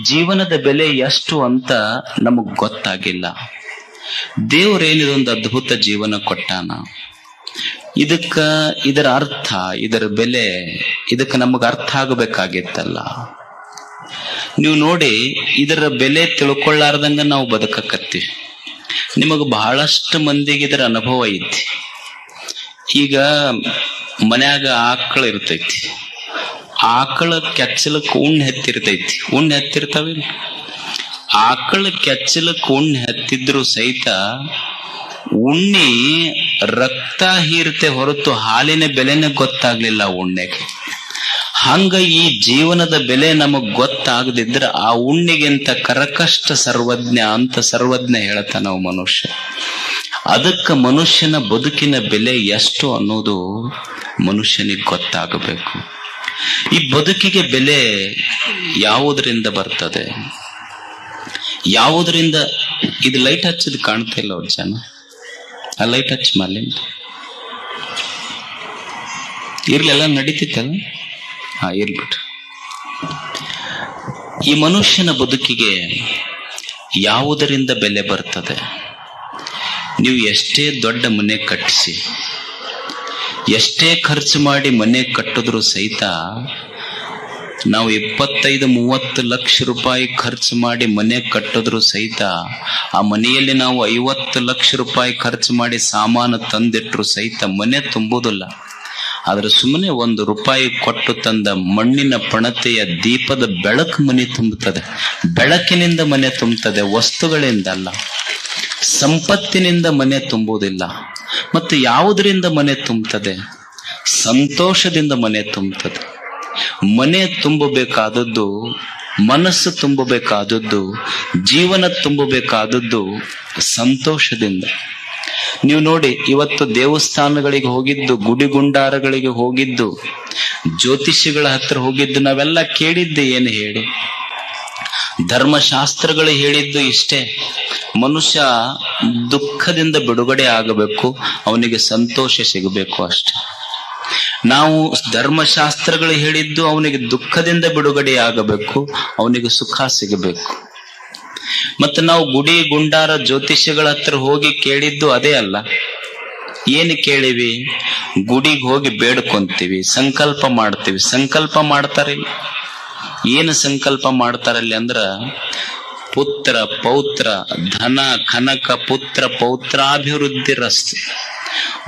ಜೀವನದ ಬೆಲೆ ಎಷ್ಟು ಅಂತ ನಮಗ್ ಗೊತ್ತಾಗಿಲ್ಲ. ದೇವ್ರೇನಿದೊಂದು ಅದ್ಭುತ ಜೀವನ ಕೊಟ್ಟಾನ. ಇದಕ್ಕ ಇದರ ಅರ್ಥ, ಇದರ ಬೆಲೆ, ಇದಕ್ಕೆ ನಮಗ ಅರ್ಥ ಆಗಬೇಕಾಗಿತ್ತಲ್ಲ. ನೀವು ನೋಡಿ, ಇದರ ಬೆಲೆ ತಿಳ್ಕೊಳ್ಳಾರ್ದಂಗ ನಾವು ಬದುಕಕತ್ತೀವಿ ನಿಮಗ ಬಹಳಷ್ಟು ಮಂದಿಗೆ ಇದರ ಅನುಭವ ಐತಿ. ಈಗ ಮನ್ಯಾಗ ಆಕಳ ಇರ್ತೈತಿ. ಆಕಳ ಕೆಚ್ಚಲಕ್ಕೆ ಉಣ್ಣೆ ಹತ್ತಿರ್ತೈತಿ. ಉಣ್ಣೆ ಹತ್ತಿರ್ತಾವಿಲ್ಲ ಆಕಳ ಕೆಚ್ಚಲಕ್ಕೆ ಉಣ್ಣೆ ಹತ್ತಿದ್ರು ಸಹಿತ ಉಣ್ಣಿ ರಕ್ತ ಹೀರ್ತೆ ಹೊರತು ಹಾಲಿನ ಬೆಲೆನೇ ಗೊತ್ತಾಗ್ಲಿಲ್ಲ ಉಣ್ಣೆಗೆ. ಹಂಗ ಈ ಜೀವನದ ಬೆಲೆ ನಮಗ್ ಗೊತ್ತಾಗದಿದ್ರ ಆ ಉಣ್ಣಿಗಿಂತ ಕರಕಷ್ಟ ಸರ್ವಜ್ಞ ಅಂತ ಸರ್ವಜ್ಞ ಹೇಳ್ತಾನ ನಾವು ಮನುಷ್ಯ. ಅದಕ್ಕ ಮನುಷ್ಯನ ಬದುಕಿನ ಬೆಲೆ ಎಷ್ಟು ಅನ್ನೋದು ಮನುಷ್ಯನಿಗೆ ಗೊತ್ತಾಗಬೇಕು. ಈ ಬದುಕಿಗೆ ಬೆಲೆ ಯಾವುದರಿಂದ ಬರ್ತದೆ? ಯಾವುದರಿಂದ ಇದು ಲೈಟ್ ಹಚ್ಚಿದ್ ಕಾಣ್ತಾ ಇಲ್ಲ ಅವ್ರ ಜನ. ಆ ಲೈಟ್ ಹಚ್ಚಿ ಮಾಲಿಂದ ಇರ್ಲೆಲ್ಲ ನಡೀತಿತ್ತಲ್ಲ? ಹಾ, ಇರ್ಬಿಟ್ರು. ಈ ಮನುಷ್ಯನ ಬದುಕಿಗೆ ಯಾವುದರಿಂದ ಬೆಲೆ ಬರ್ತದೆ? ನೀವು ಎಷ್ಟೇ ದೊಡ್ಡ ಮನೆ ಕಟ್ಟಿಸಿ ಎಷ್ಟೇ ಖರ್ಚು ಮಾಡಿ ಮನೆ ಕಟ್ಟಿದ್ರು ಸಹಿತ ನಾವು ಇಪ್ಪತ್ತೈದು, ಮೂವತ್ತು ಲಕ್ಷ ರೂಪಾಯಿ ಖರ್ಚು ಮಾಡಿ ಮನೆ ಕಟ್ಟಿದ್ರು ಸಹಿತ ಆ ಮನೆಯಲ್ಲಿ ನಾವು ಐವತ್ತು ಲಕ್ಷ ರೂಪಾಯಿ ಖರ್ಚು ಮಾಡಿ ಸಾಮಾನು ತಂದಿಟ್ರು ಸಹಿತ ಮನೆ ತುಂಬುವುದಿಲ್ಲ ಆದರೆ ಸುಮ್ಮನೆ ಒಂದು ರೂಪಾಯಿ ಕೊಟ್ಟು ತಂದ ಮಣ್ಣಿನ ಪಣತೆಯ ದೀಪದ ಬೆಳಕು ಮನೆ ತುಂಬುತ್ತದೆ. ಬೆಳಕಿನಿಂದ ಮನೆ ತುಂಬುತ್ತದೆ, ವಸ್ತುಗಳಿಂದ ಅಲ್ಲ. ಸಂಪತ್ತಿನಿಂದ ಮನೆ ತುಂಬುವುದಿಲ್ಲ, ಮತ್ತು ಯಾವುದರಿಂದ ಮನೆ ತುಂಬುತ್ತದೆ? ಸಂತೋಷದಿಂದ ಮನೆ ತುಂಬುತ್ತದೆ. ಮನೆ ತುಂಬಬೇಕಾದದ್ದು, ಮನಸ್ಸು ತುಂಬಬೇಕಾದದ್ದು, ಜೀವನ ತುಂಬಬೇಕಾದದ್ದು ಸಂತೋಷದಿಂದ. ನೀವು ನೋಡಿ, ಇವತ್ತು ದೇವಸ್ಥಾನಗಳಿಗೆ ಹೋಗಿದ್ದು ಗುಡಿ ಗುಂಡಾರಗಳಿಗೆ ಹೋಗಿದ್ದು, ಜ್ಯೋತಿಷಿಗಳ ಹತ್ರ ಹೋಗಿದ್ದು, ನಾವೆಲ್ಲ ಕೇಳಿದ್ದೆ ಏನು ಹೇಳಿ? ಧರ್ಮಶಾಸ್ತ್ರಗಳು ಹೇಳಿದ್ದು ಇಷ್ಟೇ. ಮನುಷ್ಯ ದುಃಖದಿಂದ ಬಿಡುಗಡೆ ಆಗಬೇಕು, ಅವನಿಗೆ ಸಂತೋಷ ಸಿಗಬೇಕು ಅಷ್ಟೆ. ನಾವು ಧರ್ಮಶಾಸ್ತ್ರಗಳು ಹೇಳಿದ್ದು ಅವನಿಗೆ ದುಃಖದಿಂದ ಬಿಡುಗಡೆ ಆಗಬೇಕು, ಅವನಿಗೆ ಸುಖ ಸಿಗಬೇಕು. ಮತ್ತೆ ನಾವು ಗುಡಿ ಗುಂಡಾರ ಜ್ಯೋತಿಷ್ಯಗಳ ಹತ್ರ ಹೋಗಿ ಕೇಳಿದ್ದು ಅದೇ ಅಲ್ಲ. ಏನು ಕೇಳಿವಿ? ಗುಡಿಗೆ ಹೋಗಿ ಬೇಡ್ಕೊಂತೀವಿ, ಸಂಕಲ್ಪ ಮಾಡ್ತೀವಿ. ಸಂಕಲ್ಪ ಮಾಡ್ತಾರೆ ಏನು ಸಂಕಲ್ಪ ಮಾಡ್ತಾರಲ್ಲಿ ಅಂದ್ರ ಪುತ್ರ, ಪೌತ್ರ, ಧನ, ಕನಕ, ಪುತ್ರ, ಪೌತ್ರಾಭಿವೃದ್ಧಿ ರಸ್ತೆ.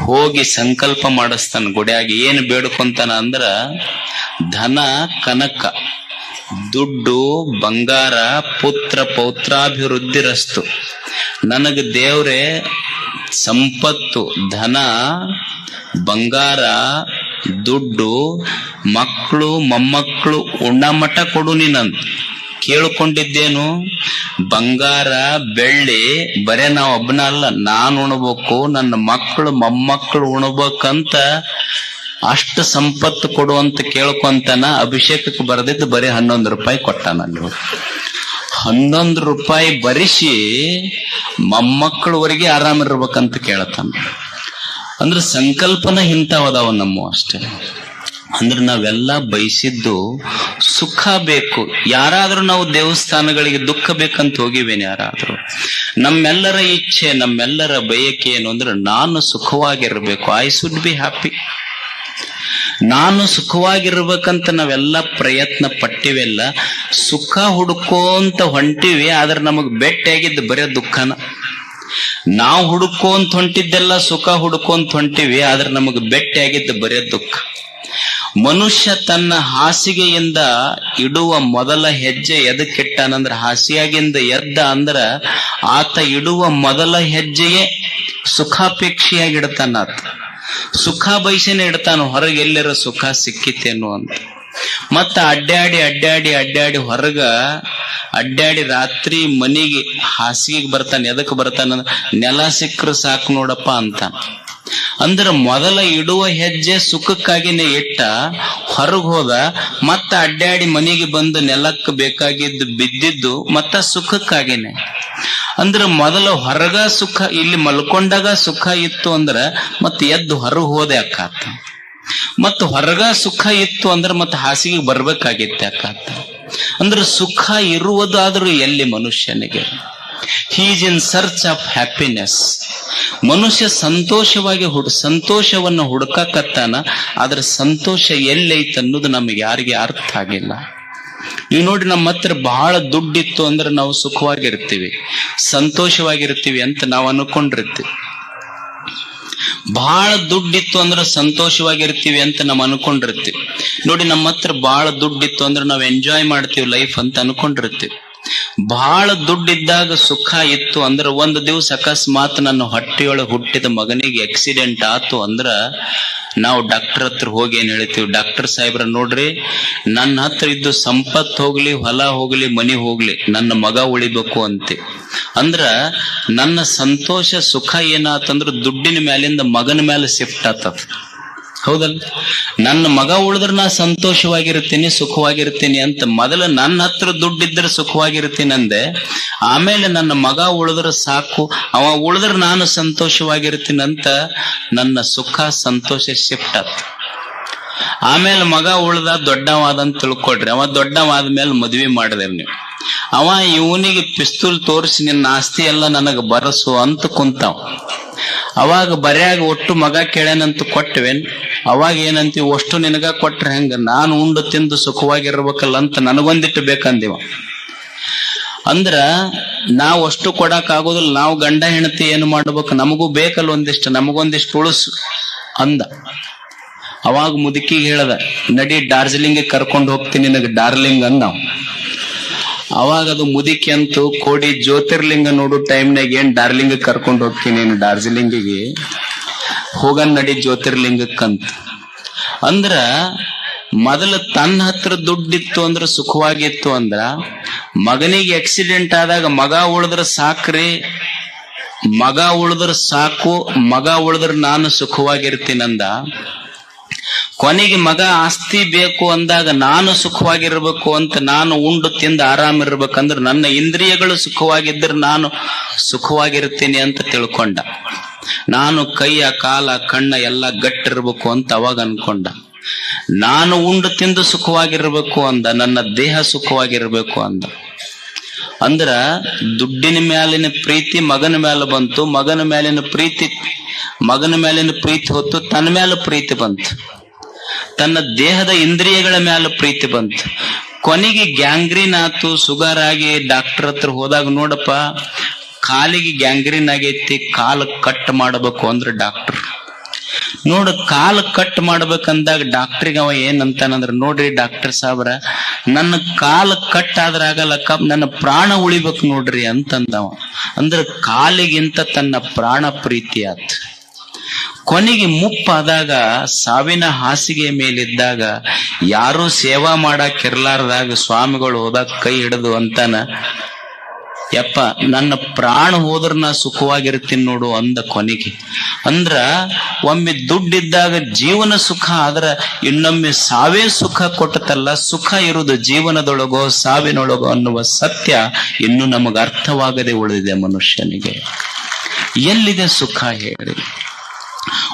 ಹೋಗಿ ಸಂಕಲ್ಪ ಮಾಡಿಸ್ತಾನ ಗುಡಿಯಾಗಿ. ಏನು ಬೇಡ್ಕೊಂತಾನ ಅಂದ್ರ ಧನ, ಕನಕ, ದುಡ್ಡು, ಬಂಗಾರ, ಪುತ್ರ, ಪೌತ್ರಾಭಿವೃದ್ಧಿ ರಸ್ತು. ನನಗೆ ದೇವ್ರೆ ಸಂಪತ್ತು, ಧನ, ಬಂಗಾರ ದುಡ್ಡು ಮಕ್ಕಳು, ಮೊಮ್ಮಕ್ಕಳು ಉಣ್ಣಮಠ ಕೊಡು ನೀನಂತ ಕೇಳ್ಕೊಂಡಿದ್ದೇನು ಬಂಗಾರ, ಬೆಳ್ಳಿ, ಬರೇ ನಾವ್ ಒಬ್ಬನ ಅಲ್ಲ, ನಾನು ಉಣ್ಬೇಕು, ನನ್ನ ಮಕ್ಕಳು, ಮೊಮ್ಮಕ್ಕಳು ಉಣ್ಬೇಕಂತ ಅಷ್ಟು ಸಂಪತ್ತು ಕೊಡುವಂತ ಕೇಳ್ಕೊಂತಾನ ಅಭಿಷೇಕಕ್ಕೆ ಬರೆದಿದ್ದು ಬರೀ ಹನ್ನೊಂದು ರೂಪಾಯಿ ಕೊಟ್ಟಾನ ಅಲ್ಲಿ ಹೋಗಿ. ಹನ್ನೊಂದು ರೂಪಾಯಿ ಬರಿಸಿ ಮೊಮ್ಮಕ್ಕಳವರೆಗೆ ಆರಾಮಿರ್ಬೇಕಂತ ಕೇಳ್ತಾನ ಅಂದ್ರೆ ಸಂಕಲ್ಪನ ಇಂಥವದಾವ ನಮ್ಮ ಅಷ್ಟೇ. ಅಂದ್ರೆ ನಾವೆಲ್ಲ ಬಯಸಿದ್ದು ಸುಖ ಬೇಕು. ಯಾರಾದ್ರೂ ನಾವು ದೇವಸ್ಥಾನಗಳಿಗೆ ದುಃಖ ಬೇಕಂತ ಹೋಗಿವೇನೆ ಯಾರಾದ್ರೂ. ನಮ್ಮೆಲ್ಲರ ಇಚ್ಛೆ, ನಮ್ಮೆಲ್ಲರ ಬಯಕೆ ಏನು ಅಂದ್ರೆ ನಾನು ಸುಖವಾಗಿರ್ಬೇಕು. ಐ ಸುಡ್ ಬಿ ಹ್ಯಾಪಿ ನಾನು ಸುಖವಾಗಿರ್ಬೇಕಂತ ನಾವೆಲ್ಲ ಪ್ರಯತ್ನ ಪಟ್ಟಿವೆಲ್ಲ. ಸುಖ ಹುಡುಕೋಂತ ಹೊಂಟಿವಿ, ಆದ್ರೆ ನಮಗ್ ಬೆಟ್ಟಿಯಾಗಿದ್ದು ಬರೇ ದುಃಖನ. ನಾವು ಹುಡುಕೋಂತ ಹೊಂಟಿದ್ದೆಲ್ಲ ಸುಖ ಹುಡುಕೋಂತ ಹೊಂಟಿವಿ, ಆದ್ರೆ ಬೆಟ್ಟಿ ಆಗಿತ್ತ ಬರೇ ದುಃಖ. ಮನುಷ್ಯ ತನ್ನ ಹಾಸಿಗೆಯಿಂದ ಇಡುವ ಮೊದಲ ಹೆಜ್ಜೆ ಎದಕ್ಕಿಟ್ಟಾನಂದ್ರ ಹಾಸಿಯಾಗಿಂದ ಎದ್ದ ಅಂದ್ರ ಆತ ಇಡುವ ಮೊದಲ ಹೆಜ್ಜೆಯೇ ಸುಖಾಪೇಕ್ಷೆಯಾಗಿ ಇಡ್ತಾನ ಆತ. ಸುಖ ಬಯಸೇನೆ ಇಡ್ತಾನ, ಹೊರಗೆ ಎಲ್ಲರ ಸುಖ ಸಿಕ್ಕಿತೇನು ಅಂತ. ಮತ್ತ ಅಡ್ಡಾಡಿ ಅಡ್ಡಾಡಿ ಅಡ್ಡಾಡಿ ಹೊರಗ ಅಡ್ಡಾಡಿ ರಾತ್ರಿ ಮನಿಗೆ, ಹಾಸಿಗೆಗೆ ಬರ್ತಾನೆ. ಎದಕ್ ಬರ್ತಾನ ನೆಲ ಸಿಕ್ಕರು ಸಾಕು ನೋಡಪ್ಪ ಅಂತ. ಅಂದ್ರ ಮೊದಲ ಇಡುವ ಹೆಜ್ಜೆ ಸುಖಕ್ಕಾಗಿನೇ ಇಟ್ಟ ಹೊರಗ್ ಹೋದ, ಮತ್ತ ಅಡ್ಡಾಡಿ ಮನೆಗೆ ಬಂದು ನೆಲಕ್ಕೆ ಬೇಕಾಗಿದ್ದು ಬಿದ್ದಿದ್ದು ಮತ್ತ ಸುಖಕ್ಕಾಗಿನೇ. ಅಂದ್ರ ಮೊದಲ ಹೊರಗ ಸುಖ, ಇಲ್ಲಿ ಮಲ್ಕೊಂಡಾಗ ಸುಖ ಇತ್ತು ಅಂದ್ರ ಮತ್ತೆ ಎದ್ದು ಹೊರಗೆ ಹೋದೆ ಅಕ್ಕಾತ ಮತ್ ಹೊರಗ ಸುಖ ಇತ್ತು ಅಂದ್ರೆ ಮತ್ತೆ ಹಾಸಿಗೆ ಬರ್ಬೇಕಾಗಿತ್ತೆ ಅಂತ. ಅಂದ್ರೆ ಸುಖ ಇರುವುದಾದ್ರೂ ಎಲ್ಲಿ ಮನುಷ್ಯನಿಗೆ? He's in search of happiness ಮನುಷ್ಯ ಸಂತೋಷವಾಗಿ ಹುಡ್, ಸಂತೋಷವನ್ನು ಹುಡುಕಕತ್ತಾನ, ಆದ್ರೆ ಸಂತೋಷ ಎಲ್ಲೈತೆ ಅನ್ನೋದು ನಮಗೆ ಯಾರಿಗೆ ಅರ್ಥ ಆಗಿಲ್ಲ. ನೀವು ನೋಡಿ ನಮ್ಮ ಹತ್ರ ಬಹಳ ದುಡ್ಡಿತ್ತು ಅಂದ್ರೆ ನಾವು ಸುಖವಾಗಿರ್ತೀವಿ, ಸಂತೋಷವಾಗಿರ್ತೀವಿ ಅಂತ ನಾವು ಅನ್ಕೊಂಡಿರ್ತೀವಿ. ಬಹಳ ದುಡ್ಡಿತ್ತು ಅಂದ್ರೆ ಸಂತೋಷವಾಗಿರ್ತೀವಿ ಅಂತ ನಮ್ ಅನ್ಕೊಂಡಿರ್ತೀವಿ. ನೋಡಿ, ನಮ್ಮ ಹತ್ರ ಬಹಳ ದುಡ್ಡಿತ್ತು ಅಂದ್ರೆ ನಾವು ಎಂಜಾಯ್ ಮಾಡ್ತೀವಿ ಲೈಫ್ ಅಂತ ಅನ್ಕೊಂಡಿರ್ತೀವಿ. ಬಹಳ ದುಡ್ಡಿದ್ದಾಗ ಸುಖ ಇತ್ತು ಅಂದ್ರೆ ಒಂದು ದಿವಸ ಅಕಸ್ಮಾತ್ ನನ್ನ ಹೊಟ್ಟೆಯೊಳಗೆ ಹುಟ್ಟಿದ ಮಗನಿಗೆ ಆಕ್ಸಿಡೆಂಟ್ ಆತು ಅಂದ್ರ ನಾವು ಡಾಕ್ಟರ್ ಹತ್ರ ಹೋಗಿ ಏನ್ ಹೇಳ್ತೀವಿ ಡಾಕ್ಟರ್ ಸಾಹೇಬ್ರ ನೋಡ್ರಿ, ನನ್ನ ಹತ್ರ ಇದ್ದು ಸಂಪತ್ತು ಹೋಗ್ಲಿ, ಹೊಲ ಹೋಗ್ಲಿ, ಮನಿ ಹೋಗ್ಲಿ, ನನ್ನ ಮಗ ಉಳಿಬೇಕು ಅಂತೆ. ಅಂದ್ರ ನನ್ನ ಸಂತೋಷ, ಸುಖ ಏನಾತಂದ್ರ ದುಡ್ಡಿನ ಮ್ಯಾಲಿಂದ ಮಗನ ಮೇಲೆ ಶಿಫ್ಟ್ ಆತದ ಹೌದಲ್ಲ? ನನ್ನ ಮಗ ಉಳಿದ್ರೆ ನಾ ಸಂತೋಷವಾಗಿರ್ತೀನಿ ಸುಖವಾಗಿರ್ತೀನಿ ಅಂತ ಮೊದಲು ನನ್ನ ಹತ್ರ ದುಡ್ಡಿದ್ರೆ ಸುಖವಾಗಿರ್ತೀನಿ ಅಂದೆ. ಆಮೇಲೆ ನನ್ನ ಮಗ ಉಳಿದ್ರೆ ಸಾಕು, ಅವ ಉಳಿದ್ರೆ ನಾನು ಸಂತೋಷವಾಗಿರ್ತೀನಿ ಅಂತ ನನ್ನ ಸುಖ, ಸಂತೋಷ ಶಿಫ್ಟ್ ಆತ. ಆಮೇಲೆ ಮಗ ಉಳ್ದ ದೊಡ್ಡವಾದ ಅಂತ ತಿಳ್ಕೊಡ್ರಿ ಅವ ದೊಡ್ಡವಾದ ಮೇಲೆ ಮದ್ವೆ ಮಾಡಿದೆ ನೀವು. ಅವ ಇವನಿಗೆ ಪಿಸ್ತೂಲ್ ತೋರಿಸಿ, ನಿನ್ನ ಆಸ್ತಿ ಎಲ್ಲ ನನಗೆ ಬರಸು ಅಂತ ಕುಂತಾವ. ಅವಾಗ ಬರ್ಯಾಗ ಒಟ್ಟು ಮಗ ಕೇಳ್ಯಾನಂತ ಕೊಟ್ಟವೇನ್? ಅವಾಗ ಏನಂತೀವಿ, ಅಷ್ಟು ನಿನಗ ಕೊಟ್ರೆ ಹೆಂಗ? ನಾನು ಉಂಡು ತಿಂದು ಸುಖವಾಗಿರ್ಬೇಕಲ್ಲ ಅಂತ ನನಗೊಂದಿಟ್ಟು ಬೇಕಂದಿವ. ಅಂದ್ರ, ನಾವು ಅಷ್ಟು ಕೊಡಕ್ ಆಗೋದಿಲ್ಲ, ನಾವು ಗಂಡ ಹೆಂಡತಿ ಏನು ಮಾಡ್ಬೇಕು? ನಮಗೂ ಬೇಕಲ್ಲ ಒಂದಿಷ್ಟು, ನಮಗೊಂದಿಷ್ಟು ಉಳಿಸು ಅಂದ. ಅವಾಗ ಮುದುಕಿಗೆ ಹೇಳದ, ನಡಿ ಡಾರ್ಜಿಲಿಂಗ್ ಕರ್ಕೊಂಡು ಹೋಗ್ತೀನಿ ನಿನಗೆ ಡಾರ್ಲಿಂಗ್ ಅಂದ ಅವಾಗ ಅದು ಮುದುಕಿ ಅಂತೂ, ಕೋಡಿ ಜ್ಯೋತಿರ್ಲಿಂಗ ನೋಡು ಟೈಮ್ನಾಗ ಏನ್ ಡಾರ್ಲಿಂಗ್ ಕರ್ಕೊಂಡು ಹೋಗ್ತೀನಿ ಡಾರ್ಜಿಲಿಂಗಿಗೆ? ಹೋಗನ್ ನಡಿ ಜ್ಯೋತಿರ್ಲಿಂಗಕ್ಕಂತ. ಅಂದ್ರ ಮೊದಲು ತನ್ನ ಹತ್ರ ದುಡ್ಡಿತ್ತು ಅಂದ್ರ ಸುಖವಾಗಿತ್ತು ಅಂದ್ರ ಮಗನಿಗೆ ಆಕ್ಸಿಡೆಂಟ್ ಆದಾಗ ಮಗ ಉಳಿದ್ರ ಸಾಕ್ರಿ, ಮಗ ಉಳಿದ್ರ ಸಾಕು, ಮಗ ಉಳಿದ್ರ ನಾನು ಸುಖವಾಗಿರ್ತೀನಂದ. ಕೊನೆಗೆ ಮಗ ಆಸ್ತಿ ಬೇಕು ಅಂದಾಗ ನಾನು ಸುಖವಾಗಿರ್ಬೇಕು ಅಂತ ನಾನು ಉಂಡು ತಿಂದು ಆರಾಮಿರ್ಬೇಕಂದ್ರೆ ನನ್ನ ಇಂದ್ರಿಯಗಳು ಸುಖವಾಗಿದ್ದರೆ ನಾನು ಸುಖವಾಗಿರ್ತೀನಿ ಅಂತ ತಿಳ್ಕೊಂಡ. ನಾನು ಕೈಯ, ಕಾಲ, ಕಣ್ಣ ಎಲ್ಲ ಗಟ್ಟಿರ್ಬೇಕು ಅಂತ ಅವಾಗ ಅನ್ಕೊಂಡ. ನಾನು ಉಂಡು ತಿಂದು ಸುಖವಾಗಿರ್ಬೇಕು ಅಂದ, ನನ್ನ ದೇಹ ಸುಖವಾಗಿರ್ಬೇಕು ಅಂದ. ಅಂದ್ರ ದುಡ್ಡಿನ ಮ್ಯಾಲಿನ ಪ್ರೀತಿ ಮಗನ ಮೇಲೆ ಬಂತು, ಮಗನ ಮೇಲಿನ ಪ್ರೀತಿ, ಮಗನ ಮೇಲಿನ ಪ್ರೀತಿ ಹೊತ್ತು ತನ್ನ ಮೇಲೆ ಪ್ರೀತಿ ಬಂತು. ತನ್ನ ದೇಹದ ಇಂದ್ರಿಯಗಳ ಮೇಲೆ ಪ್ರೀತಿ ಬಂತು. ಕೊನೆಗೆ ಗ್ಯಾಂಗ್ರೀನ್ ಆತು ಸುಗರ್ ಆಗಿ, ಡಾಕ್ಟರ್ ಹತ್ರ ಹೋದಾಗ ನೋಡಪ್ಪ ಕಾಲಿಗೆ ಗ್ಯಾಂಗ್ರೀನ್ ಆಗೈತಿ, ಕಾಲು ಕಟ್ ಮಾಡಬೇಕು ಅಂದ್ರೆ ಡಾಕ್ಟರ್ ನೋಡು, ಕಾಲು ಕಟ್ ಮಾಡ್ಬೇಕಂದಾಗ ಡಾಕ್ಟ್ರಿಗೆ ಅವ ಏನಂತಾನಂದ್ರ ನೋಡ್ರಿ ಡಾಕ್ಟರ್ ಸಾಬ್ರ ನನ್ನ ಕಾಲು ಕಟ್ ಆದ್ರ ಆಗಲ್ಲಕ್ಕ ನನ್ನ ಪ್ರಾಣ ಉಳಿಬೇಕು ನೋಡ್ರಿ ಅಂತಂದವ. ಅಂದ್ರ ಕಾಲಿಗಿಂತ ತನ್ನ ಪ್ರಾಣ ಪ್ರೀತಿ ಆತ್. ಕೊನೆಗೆ ಮುಪ್ಪಾದಾಗ, ಸಾವಿನ ಹಾಸಿಗೆ ಮೇಲಿದ್ದಾಗ, ಯಾರೂ ಸೇವಾ ಮಾಡಕ್ ಇರ್ಲಾರ್ದಾಗ ಸ್ವಾಮಿಗಳು ಹೋದಾಗ ಕೈ ಹಿಡಿದು ಅಂತಾನ ಯಪ್ಪ, ನನ್ನ ಪ್ರಾಣ ಹೋದ್ರ ನಾ ಸುಖವಾಗಿರ್ತೀನಿ ನೋಡು ಅಂದ ಕೊನೆಗೆ. ಅಂದ್ರ, ಒಮ್ಮೆ ದುಡ್ಡಿದ್ದಾಗ ಜೀವನ ಸುಖ ಆದ್ರ ಇನ್ನೊಮ್ಮೆ ಸಾವೇ ಸುಖ ಕೊಟ್ಟತಲ್ಲ, ಸುಖ ಇರುವುದು ಜೀವನದೊಳಗೋ, ಸಾವಿನೊಳಗೋ ಅನ್ನುವ ಸತ್ಯ ಇನ್ನು ನಮಗ ಅರ್ಥವಾಗದೆ ಉಳಿದಿದೆ ಮನುಷ್ಯನಿಗೆ. ಎಲ್ಲಿದೆ ಸುಖ ಹೇಳಿ?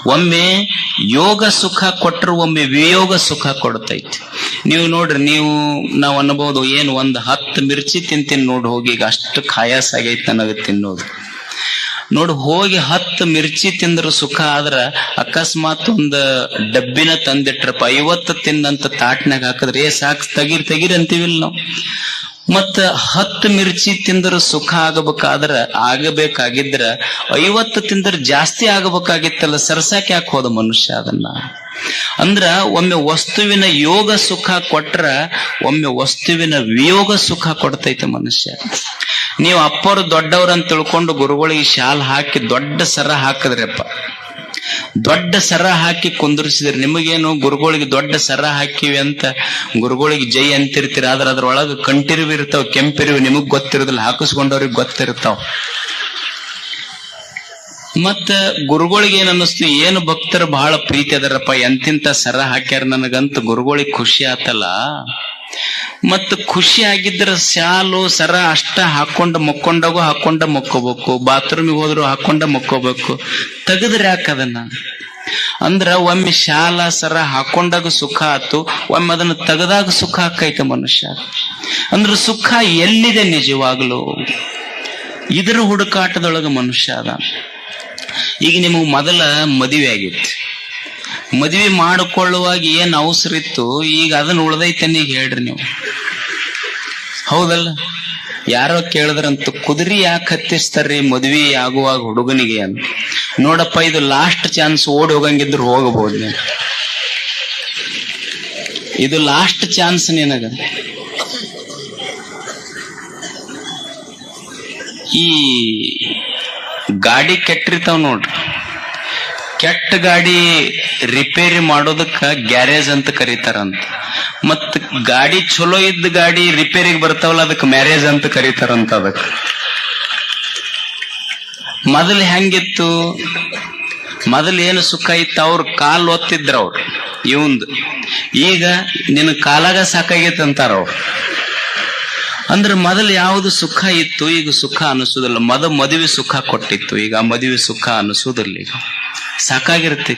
ಒಮ್ಮೆ ಯೋಗ ಸುಖ ಕೊಟ್ಟರು ಒಮ್ಮೆ ವಿಯೋಗ ಸುಖ ಕೊಡ್ತೈತಿ. ನೀವು ನೋಡ್ರಿ, ನೀವು ನಾವು ಅನ್ಬಹುದು ಏನು ಒಂದ್ ಹತ್ತು ಮಿರ್ಚಿ ತಿಂತೀನಿ ನೋಡಿ ಹೋಗಿ, ಈಗ ಅಷ್ಟು ಖಾಯಾಸ ಆಗೈತೆ ನನಗೆ ತಿನ್ನೋದು. ನೋಡು ಹೋಗಿ ಹತ್ತು ಮಿರ್ಚಿ ತಿಂದ್ರು ಸುಖ ಆದ್ರ ಅಕಸ್ಮಾತ್ ಒಂದ್ ಡಬ್ಬಿನ ತಂದಿಟ್ರಪ್ಪ, ಐವತ್ತು ತಿಂದಂತ ತಾಟ್ನಾಗ ಹಾಕಿದ್ರೆ, ಏ ಸಾಕು, ತೆಗೀರ್ ತೆಗೀರ್ ಅಂತೀವಿಲ್ಲ ನಾವು. ಮತ್ತ ಹತ್ತು ಮಿರ್ಚಿ ತಿಂದ್ರ ಸುಖ ಆಗಬೇಕಾದ್ರ ಆಗಬೇಕಾಗಿದ್ರ ಐವತ್ತು ತಿಂದ್ರ ಜಾಸ್ತಿ ಆಗಬೇಕಾಗಿತ್ತಲ್ಲ ಸರ್ಸಾಕ್ ಯಾಕೆ ಹೋದ ಮನುಷ್ಯ ಅದನ್ನ? ಅಂದ್ರ ಒಮ್ಮೆ ವಸ್ತುವಿನ ಯೋಗ ಸುಖ ಕೊಟ್ರ ಒಮ್ಮೆ ವಸ್ತುವಿನ ವಿಯೋಗ ಸುಖ ಕೊಡ್ತೈತೆ ಮನುಷ್ಯ. ನೀವು ಅಪ್ಪರು ದೊಡ್ಡವ್ರಂತ ತಿಳ್ಕೊಂಡು ಗುರುಗಳಿಗೆ ಶಾಲ್ ಹಾಕಿ ದೊಡ್ಡ ಸರ ಹಾಕಿದ್ರಪ್ಪ. ದೊಡ್ಡ ಸರ ಹಾಕಿ ಕುಂದರ್ಸಿದ್ರಿ. ನಿಮಗೇನು ಗುರುಗಳಿಗೆ ದೊಡ್ಡ ಸರ ಹಾಕಿವಿ ಅಂತ ಗುರುಗಳಿಗೆ ಜೈ ಅಂತಿರ್ತೀರ. ಆದ್ರ ಅದ್ರೊಳಗ ಕಂಟಿರಿವಿ ಇರ್ತಾವ, ಕೆಂಪಿರಿವಿ ನಿಮಗ್ ಗೊತ್ತಿರೋದಿಲ್ಲ. ಹಾಕಿಸ್ಕೊಂಡವ್ರಿಗೆ ಗೊತ್ತಿರ್ತಾವ. ಮತ್ತ ಗುರುಗಳಿಗೆ ಏನ್ ಅನ್ನಿಸ್ತು? ಏನು ಭಕ್ತರು ಬಹಳ ಪ್ರೀತಿ ಅದರಪ್ಪ. ಎಂತಿಂತ ಸರ ಹಾಕ್ಯಾರ ನನಗಂತ ಗುರುಗಳಿಗೆ ಖುಷಿ ಆತಲ್ಲ. ಮತ್ತ ಆಗಿದ್ರೆ ಶಾಲು ಸರ ಅಷ್ಟ ಹಾಕೊಂಡ ಮಕ್ಕೊಂಡಾಗೂ ಹಾಕೊಂಡ ಮಕ್ಕೋಬೇಕು. ಬಾತ್ರೂಮಿಗೆ ಹೋದ್ರು ಹಾಕೊಂಡ ಮಕ್ಕೋಬೇಕು. ತೆಗೆದ್ರೆ ಯಾಕೆ ಅದನ್ನ? ಅಂದ್ರ ಒಮ್ಮೆ ಶಾಲ ಸರ ಹಾಕೊಂಡಾಗ ಸುಖ ಆತು, ಒಮ್ಮೆ ಅದನ್ನ ತೆಗೆದಾಗ ಸುಖ ಆಕೈತೆ ಮನುಷ್ಯ. ಅಂದ್ರ ಸುಖ ಎಲ್ಲಿದೆ ನಿಜವಾಗ್ಲು? ಇದರ ಹುಡುಕಾಟದೊಳಗ ಮನುಷ್ಯ ಅದ. ಈಗ ನಿಮಗೆ ಮೊದಲ ಮದುವೆ ಆಗಿತ್ತು. ಮದುವೆ ಮಾಡಿಕೊಳ್ಳುವಾಗ ಏನ್ ಅವಸರಿತ್ತು ಈಗ ಅದನ್ನ ಉಳಿದೈತೆ ಈಗ ಹೇಳ್ರಿ ನೀವು. ಹೌದಲ್ಲ? ಯಾರೋ ಕೇಳಿದ್ರಂತ, ಕುದುರಿ ಯಾಕೆ ಹತ್ತಿಸ್ತಾರ್ರಿ ಮದ್ವಿ ಆಗುವಾಗ ಹುಡುಗನಿಗೆ ಅಂತ. ನೋಡಪ್ಪ, ಇದು ಲಾಸ್ಟ್ ಚಾನ್ಸ್ ಓಡಿ ಹೋಗಂಗಿದ್ರು ಹೋಗಬಹುದು ನೀನು ಇದು ಲಾಸ್ಟ್ ಚಾನ್ಸ್ ನಿನಗ. ಈ ಗಾಡಿ ಕೆಟ್ಟಿರ್ತಾವ ನೋಡ್ರಿ. ಕೆಟ್ಟ ಗಾಡಿ ರಿಪೇರಿ ಮಾಡೋದಕ್ಕ ಗ್ಯಾರೇಜ್ ಅಂತ ಕರೀತಾರಂತ. ಮತ್ ಗಾಡಿ ಚಲೋ ಇದ್ದ ಗಾಡಿ ರಿಪೇರಿಗೆ ಬರ್ತಾವಲ್ಲ, ಅದಕ್ಕೆ ಮ್ಯಾರೇಜ್ ಅಂತ ಕರೀತಾರಂತ ಅದಕ್ಕೆ. ಮೊದಲು ಹೆಂಗಿತ್ತು? ಮೊದಲು ಏನು ಸುಖ ಇತ್ತು? ಅವ್ರ ಕಾಲ್ ಒತ್ತಿದ್ರ ಅವ್ರು, ಇವಂದು. ಈಗ ನಿನ್ನ ಕಾಲಾಗ ಸಾಕಾಗೈತೆ ಅಂತಾರ ಅವ್ರು. ಅಂದ್ರೆ ಮೊದಲು ಯಾವುದು ಸುಖ ಇತ್ತು? ಈಗ ಸುಖ ಅನಿಸೋದಿಲ್ಲ. ಮೊದ ಮದುವೆ ಸುಖ ಕೊಟ್ಟಿತ್ತು. ಈಗ ಮದುವೆ ಸುಖ ಅನಿಸೋದಿಲ್ಲ ಈಗ. ಸಾಕಾಗಿರುತ್ತೆ.